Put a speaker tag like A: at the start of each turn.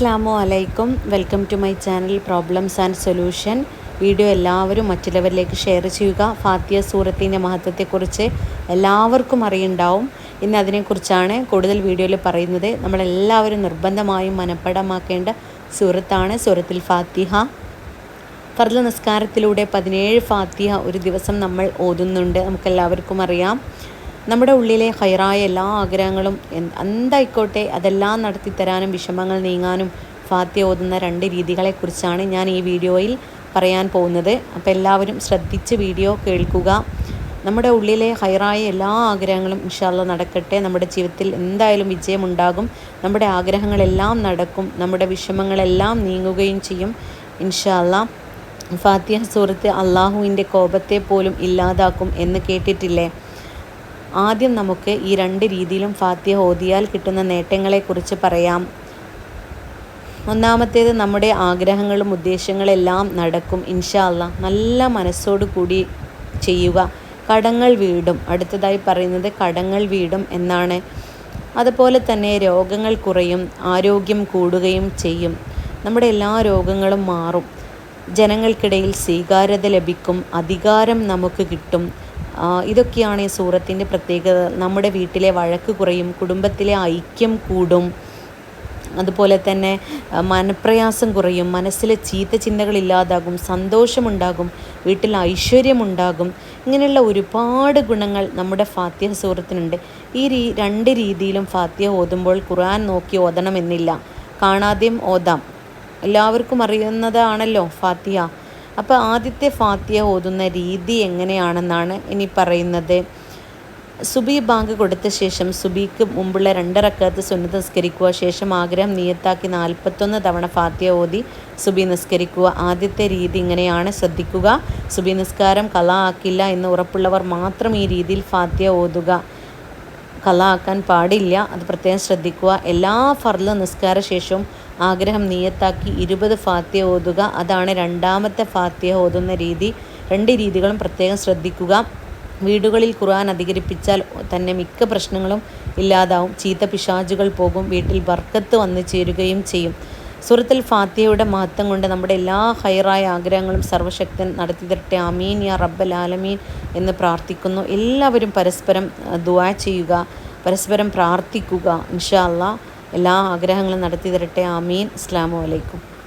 A: അസ്സാമു അലൈക്കും. Welcome to my channel problems and solution. Video എല്ലാവരും മറ്റുള്ളവരിലേക്ക് ഷെയർ ചെയ്യുക. ഫാത്തിയ സൂറത്തിന്റെ മഹത്വത്തെക്കുറിച്ച് എല്ലാവർക്കും അറിയുണ്ടാവും. ഇന്ന് അതിനെക്കുറിച്ചാണ് കൂടുതൽ വീഡിയോയിൽ പറയുന്നത്. നമ്മളെല്ലാവരും നിർബന്ധമായും മനഃപ്പടമാക്കേണ്ട സൂറത്താണ് സൂറത്തിൽ ഫാത്തിഹ. ഫർദ നിസ്കാരത്തിലൂടെ പതിനേഴ് ഫാത്തിഹ ഒരു ദിവസം നമ്മൾ ഓതുന്നുണ്ട്. നമുക്കെല്ലാവർക്കും അറിയാം. നമ്മുടെ ഉള്ളിലെ ഹൈറായ എല്ലാ ആഗ്രഹങ്ങളും എന്ത് എന്തായിക്കോട്ടെ അതെല്ലാം നടത്തി തരാനും വിഷമങ്ങൾ നീങ്ങാനും ഫാത്തിയ ഓതുന്ന രണ്ട് രീതികളെക്കുറിച്ചാണ് ഞാൻ ഈ വീഡിയോയിൽ പറയാൻ പോകുന്നത്. അപ്പോൾ എല്ലാവരും ശ്രദ്ധിച്ച് വീഡിയോ കേൾക്കുക. നമ്മുടെ ഉള്ളിലെ ഹൈറായ എല്ലാ ആഗ്രഹങ്ങളും ഇൻഷാല്ല നടക്കട്ടെ. നമ്മുടെ ജീവിതത്തിൽ എന്തായാലും വിജയമുണ്ടാകും. നമ്മുടെ ആഗ്രഹങ്ങളെല്ലാം നടക്കും. നമ്മുടെ വിഷമങ്ങളെല്ലാം നീങ്ങുകയും ചെയ്യും ഇൻഷാല്ല ഫാത്തിഹ സൂറത്ത് അള്ളാഹുവിന്റെ കോപത്തെ പോലും ഇല്ലാതാക്കും എന്ന് കേട്ടിട്ടില്ലേ? ആദ്യം നമുക്ക് ഈ രണ്ട് രീതിയിലും ഫാത്തിഹ ഓതിയാൽ കിട്ടുന്ന നേട്ടങ്ങളെക്കുറിച്ച് പറയാം. ഒന്നാമത്തേത് നമ്മുടെ ആഗ്രഹങ്ങളും ഉദ്ദേശങ്ങളെല്ലാം നടക്കും ഇൻഷാല്ല നല്ല മനസ്സോടു കൂടി ചെയ്യുക. കടങ്ങൾ വീടും. അടുത്തതായി പറയുന്നത് കടങ്ങൾ വീടും എന്നാണ്. അതുപോലെ തന്നെ രോഗങ്ങൾ കുറയും ആരോഗ്യം കൂടുകയും ചെയ്യും. നമ്മുടെ എല്ലാ രോഗങ്ങളും മാറും. ജനങ്ങൾക്കിടയിൽ സ്വീകാര്യത ലഭിക്കും അധികാരം നമുക്ക് കിട്ടും. ഇതൊക്കെയാണ് ഈ സൂറത്തിന്റെ പ്രത്യേകത. നമ്മുടെ വീട്ടിലെ വഴക്ക് കുറയും കുടുംബത്തിലെ ഐക്യം കൂടും. അതുപോലെ തന്നെ മനപ്രയാസം കുറയും മനസ്സിലെ ചീത്ത ചിന്തകൾ ഇല്ലാതാകും സന്തോഷമുണ്ടാകും വീട്ടിൽ ഐശ്വര്യമുണ്ടാകും. ഇങ്ങനെയുള്ള ഒരുപാട് ഗുണങ്ങൾ നമ്മുടെ ഫാത്തിഹ സൂറത്തിനുണ്ട്. ഈ രീ രണ്ട് രീതിയിലും ഫാത്തിഹ ഓതുമ്പോൾ ഖുർആൻ നോക്കി ഓതണമെന്നില്ല. കാണാതെയും ഓതാം. എല്ലാവർക്കും അറിയുന്നതാണല്ലോ ഫാത്തിഹ. അപ്പോൾ ആദ്യത്തെ ഫാത്തിയ ഓതുന്ന രീതി എങ്ങനെയാണെന്നാണ് ഇനി പറയുന്നത്. സുബി ബാങ്ക് കൊടുത്ത ശേഷം സുബിക്ക് മുമ്പുള്ള രണ്ടറക്കത്ത് സുന്നത്ത് നിസ്കരിക്കുക ശേഷം ആഗ്രഹം നിയത്താക്കി നാൽപ്പത്തൊന്ന് തവണ ഫാത്തിയ ഓതി സുബി നിസ്കരിക്കുക. ആദ്യത്തെ രീതി ഇങ്ങനെയാണ്. ശ്രദ്ധിക്കുക. സുബി നിസ്കാരം കല ആക്കില്ല എന്ന് ഉറപ്പുള്ളവർ മാത്രം ഈ രീതിയിൽ ഫാത്തിയ ഓതുക. കല ആക്കാൻ പാടില്ല. അത് പ്രത്യേകം ശ്രദ്ധിക്കുക. എല്ലാ ഫർല നിസ്കാര ശേഷവും ആഗ്രഹം നീയത്താക്കി ഇരുപത് ഫാത്തിയ ഓതുക. അതാണ് രണ്ടാമത്തെ ഫാത്തിയ ഓതുന്ന രീതി. രണ്ട് രീതികളും പ്രത്യേകം ശ്രദ്ധിക്കുക. വീടുകളിൽ ഖുർആൻ അധികരിപ്പിച്ചാൽ തന്നെ മിക്ക പ്രശ്നങ്ങളും ഇല്ലാതാവും. ചീത്ത പിശാചുകൾ പോകും. വീട്ടിൽ ബർക്കത്ത് വന്നു ചേരുകയും ചെയ്യും. സൂറത്തിൽ ഫാത്തിയയുടെ മഹത്വം കൊണ്ട് നമ്മുടെ എല്ലാ ഹൈറായ ആഗ്രഹങ്ങളും സർവശക്തൻ നടത്തി തരട്ടെ. അമീൻ യാ റബ്ബൽ ആലമീൻ എന്ന് പ്രാർത്ഥിക്കുന്നു. എല്ലാവരും പരസ്പരം ദുവാ ചെയ്യുക പരസ്പരം പ്രാർത്ഥിക്കുക. ഇൻഷാ എല്ലാ ആഗ്രഹങ്ങളും നടത്തി തരട്ടെ. ആമീൻ. അസ്സാം വലൈക്കും